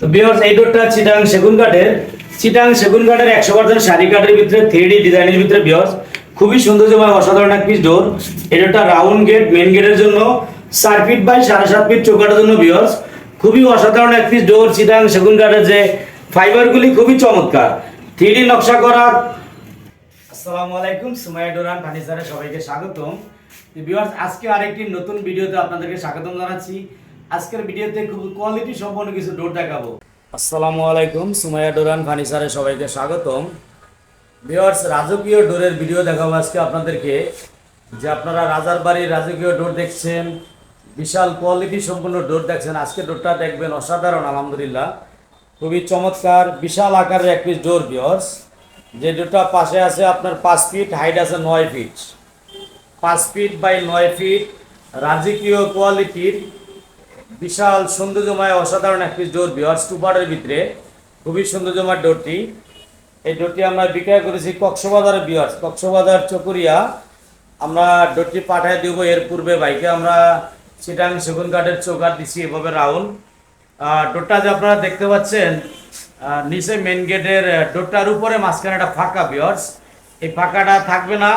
তো বিয়ার্স এই ডোরটা চিটাং সেগুন কাঠের, চিটাং সেগুন কাঠের একশো পার্সেন্ট শাড়ি কাঠের ভিতরে থ্রি ডিজাইনের ভিতরে বিয়ার্স খুবই সৌন্দর্যময় অসাধারণ এক পিস ডোর এই ডোরটা রাউন্ড গেট মেন গেটের জন্য, চার ফিট বাই সাড়ে সাত ফিট চৌকাটের জন্য বিয়ার্স খুবই অসাধারণ এক পিস ডোর চিটাং সেগুন কাঠের যে ফাইবারগুলি খুবই চমৎকার। থ্রি নকশা করা। আসসালামু আলাইকুম, সুমাইয়া ডোরান, ফার্নিচারে সবাইকে স্বাগতম। ভিউয়ার্স আজকে আরেকটি নতুন ভিডিওতে আপনাদেরকে স্বাগতম জানাচ্ছি। আজকের ভিডিওতে খুব কোয়ালিটি সম্পন্ন কিছু ডোর দেখাবো। আসসালামু আলাইকুম, সুমাইয়া ডোরান ফার্নিচারে সবাইকে স্বাগতম। ভিউয়ার্স, রাজকীয় ডোরের ভিডিও দেখাবো আজকে আপনাদেরকে। যে আপনারা রাজার বাড়ির রাজকীয় ডোর দেখছেন, বিশাল কোয়ালিটি সম্পন্ন ডোর দেখছেন, আজকে ডোরটা দেখবেন অসাধারণ, আলহামদুলিল্লাহ। খুবই চমৎকার, বিশাল আকারের এক পিস ডোর ভিউয়ার্স। যে ডোরটা পাশে আছে আপনার পাঁচ ফিট হাইট আছে নয় ফিট পাঁচ ফিট বাই নয় ফিট রাজকীয় কোয়ালিটির বিশাল সৌন্দর্যময় অসাধারণ একটি ডোর ভিওয়ার্স টুপারের ভিতরে। খুবই সৌন্দর্যময় ডোরটি। এই ডোরটি আমরা বিক্রয় করেছি কক্সবাজারের ভিওয়ার্স কক্সবাজার চকরিয়া। আমরা ডোরটি পাঠায় দেবো এর পূর্বে। বাইকে আমরা চিটাং সেগুন কাঠের চৌকাট দিছি এভাবে রাউন্ড। ডোরটা যে আপনারা দেখতে পাচ্ছেন নিচে মেন গেটের ডোরটার উপরে মাঝখানে একটা ফাঁকা ভিওয়ার্স এই ফাঁকাটা থাকবে না।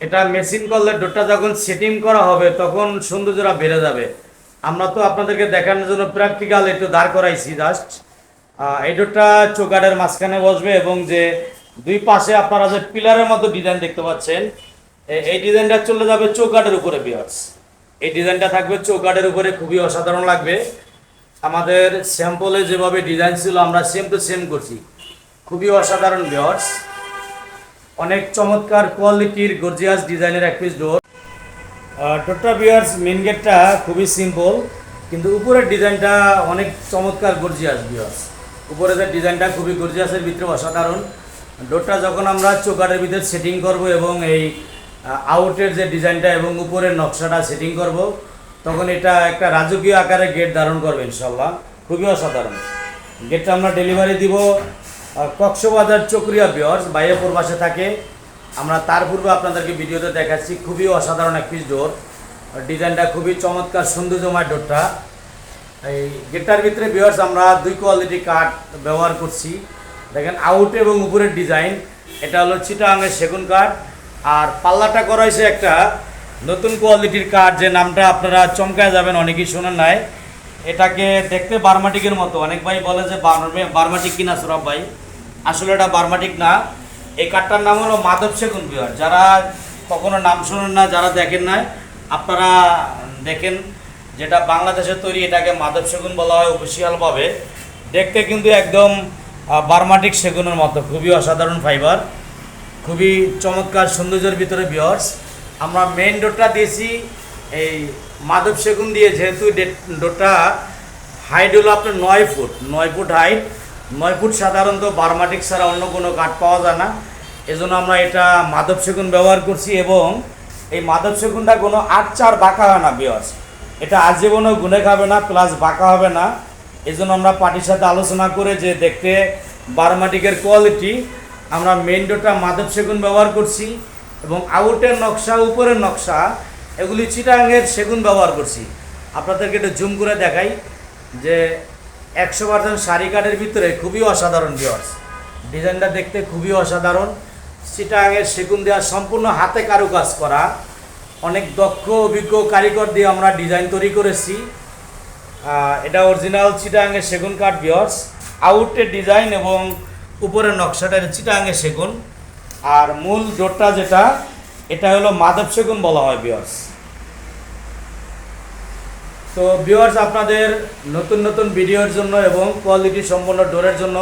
এটা মেশিন করলে ডোরটা যখন সেটিং করা হবে, তখন সৌন্দর্যটা বেড়ে যাবে। আমরা তো আপনাদেরকে দেখানোর জন্য প্র্যাকটিক্যাল একটু দাঁড় করাইছি জাস্ট এই ডোরটা মাঝখানে বসবে এবং যে দুই পাশে আপনারা যে পিলারের মতো ডিজাইন দেখতে পাচ্ছেন এই ডিজাইনটা চলে যাবে চৌকাটের উপরে বিয়ার্স। এই ডিজাইনটা থাকবে চৌকাটের উপরে, খুবই অসাধারণ লাগবে। আমাদের স্যাম্পলে যেভাবে ডিজাইন ছিল, আমরা সেম টু সেম করছি। খুবই অসাধারণ বিয়ার্স। অনেক চমৎকার কোয়ালিটির গর্জিয়াস ডিজাইনের এক পিস ডোর ডোরটা বিয়ার্স মেন গেটটা খুবই সিম্পল কিন্তু উপরের ডিজাইনটা অনেক চমৎকার গর্জিয়াস বিয়ার্স উপরে যে ডিজাইনটা খুবই গর্জিয়াসের ভিতরে অসাধারণ। ডোরটা যখন আমরা চোকারের ভিতরে সেটিং করব এবং এই আউটের যে ডিজাইনটা এবং উপরের নকশাটা সেটিং করব, তখন এটা একটা রাজকীয় আকারে গেট ধারণ করবে ইনশাল্লাহ খুবই অসাধারণ। গেটটা আমরা ডেলিভারি দিব কক্সবাজার চকরিয়া বিয়ার্স বাইরে পূর্বাসে থাকে। আমরা তার পূর্বে আপনাদেরকে ভিডিওতে দেখাচ্ছি, খুবই অসাধারণ এক পিস ডোর ডিজাইনটা খুবই চমৎকার, সৌন্দর্যময় ডোরটা এই গেটটার ভিতরে বিয়ার্স আমরা দুই কোয়ালিটি কাঠ ব্যবহার করছি। দেখেন আউট এবং উপরের ডিজাইন এটা হলো চিটাঙের সেগুন কাঠ আর পাল্লাটা করা হয়েছে একটা নতুন কোয়ালিটির কাঠ যে নামটা আপনারা চমকায় যাবেন, অনেকেই শোনেন নাই। এটাকে দেখতে বার্মাটিকের মতো। অনেক ভাই বলে যে বার্মে- বার্মাটিক কিনা সরব ভাই? আসলে এটা বার্মাটিক না। এই কাঠটার নাম হলো মাধব সেগুন বিহার। যারা কখনো নাম শোনেন না, যারা দেখেন না আপনারা দেখেন যেটা বাংলাদেশের তৈরি, এটাকে মাধব সেগুন বলা হয় অফিসিয়ালভাবে দেখতে কিন্তু একদম বার্মাটিক সেগুনের মতো, খুবই অসাধারণ ফাইবার খুবই চমৎকার সৌন্দর্যের ভিতরে বিয়ার্স আমরা মেইন ডোরটা দিয়েছি এই মাধব সেগুন দিয়ে, যেহেতু ডে- ডোরটা হাইট হলো আপনার নয় ফুট নয় ফুট হাইট নয় ফুট সাধারণত বার্মাটিক ছাড়া অন্য কোনো কাঠ পাওয়া যায় না। এজন্য আমরা এটা মাধব সেগুন ব্যবহার করছি এবং এই মাধব সেগুনটা কোনো আট চার বাঁকা হয় না বিয়ার্স এটা আজীবনও গুনে খাবে না প্লাস বাঁকা হবে না। এই জন্য আমরা পার্টির সাথে আলোচনা করে যে দেখতে বারমাটিকের কোয়ালিটি আমরা মেইন ডোরটা মাধব সেগুন ব্যবহার করছি এবং আউটের নকশা, উপরের নকশা, এগুলি চিটাঙ্গের সেগুন ব্যবহার করছি। আপনাদেরকে একটু জুম করে দেখাই যে একশো পার্সেন্ট শাড়ি কাঠের ভিতরে খুবই অসাধারণ বিয়ার্স ডিজাইনটা দেখতে খুবই অসাধারণ। চিটাঙ্গের সেগুন দেওয়া, সম্পূর্ণ হাতে কারুকাজ করা। অনেক দক্ষ, অভিজ্ঞ, কারিগর দিয়ে আমরা ডিজাইন তৈরি করেছি। এটা অরিজিনাল চিটাঙ্গের সেগুন কাঠ বিয়ার্স আউটের ডিজাইন এবং উপরের নকশাটা এটা চিটাঙ্গের সেগুন। আর মূল ডোরটা যেটা, এটা হলো মাধব সেগুন বলা হয় বিয়ার্স তো ভিউয়ার্স আপনাদের নতুন নতুন ভিডিওর জন্য এবং কোয়ালিটি সম্পন্ন ডোরের জন্য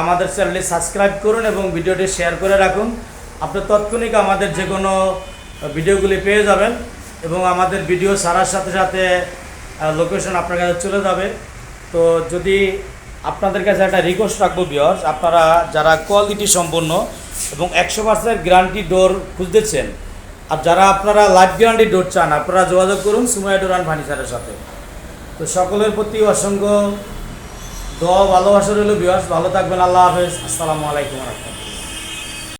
আমাদের চ্যানেলটি সাবস্ক্রাইব করুন এবং ভিডিওটি শেয়ার করে রাখুন। আপনি তৎক্ষণিক আমাদের যে কোনো ভিডিওগুলি পেয়ে যাবেন এবং আমাদের ভিডিও ছাড়ার সাথে সাথে লোকেশন আপনার কাছে চলে যাবে। তো যদি আপনাদের কাছে একটা রিকোয়েস্ট রাখব ভিউয়ার্স আপনারা যারা কোয়ালিটি সম্পন্ন এবং একশো পার্সেন্ট গ্যারান্টি ডোর খুঁজতেছেন আর যারা আপনারা লাইফ গ্যারান্টি ডোর চান, আপনারা যোগাযোগ করুন সুময়া ডোরান ফার্নিচারের সাথে। তো সকলের প্রতি অসংখ্য দোয়া ভালোবাসা রইল বিহাস ভালো থাকবেন, আল্লাহ হাফেজ। আসসালামু আলাইকুম রহমতুল্লাহ।